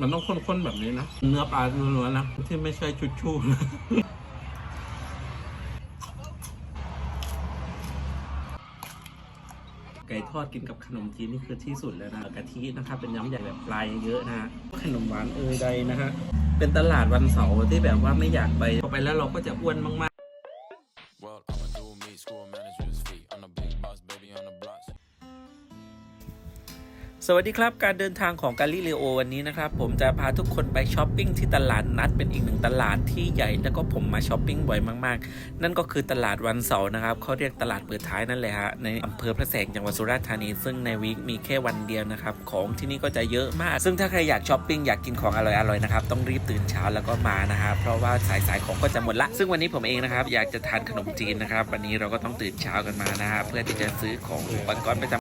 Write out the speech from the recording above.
มันต้องข้นๆแบบนี้นะ เนื้อปลาล้วนๆนะ ที่ไม่ใช่ชุดชูนะไก่ทอดกินกับขนมจีนนี่คือที่สุดแล้วนะกะทินะครับเป็นย้ำใหญ่แบบปลายเยอะนะฮะขนมหวานเอยใดนะฮะเป็นตลาดวันเสาร์ที่แบบว่าไม่อยากไปพอไปแล้วเราก็จะอ้วนมาก Well, สวัสดีครับการเดินทางของกาลิเลโอวันนี้นะครับผมจะพาทุกคนไปช้อปปิ้งที่ตลาดนัดเป็นอีกหนึ่งตลาดที่ใหญ่แล้วก็ผมมาช้อปปิ้งบ่อยมากๆ นั่นก็คือตลาดวันเสาร์นะครับเขาเรียกตลาดเปิดท้ายนั่นแหละฮะในอำเภอพระแสงจังหวัดสุราษฎร์ธานี ซึ่งในวีคมีแค่วันเดียวนะครับของที่นี่ก็จะเยอะมาก ซึ่งถ้าใครอยากช้อปปิ้งอยากกินของอร่อยๆนะครับต้องรีบตื่นเช้าแล้วก็มานะครับเพราะว่าสายๆของก็จะหมดละ ซึ่งวันนี้ผมเองนะครับอยากจะทานขนมจีนนะครับวันนี้เราก็ต้องตื่นเช้ากันมานะฮะเพื่อที่จะซื้อของอุปกรณ์ประจำ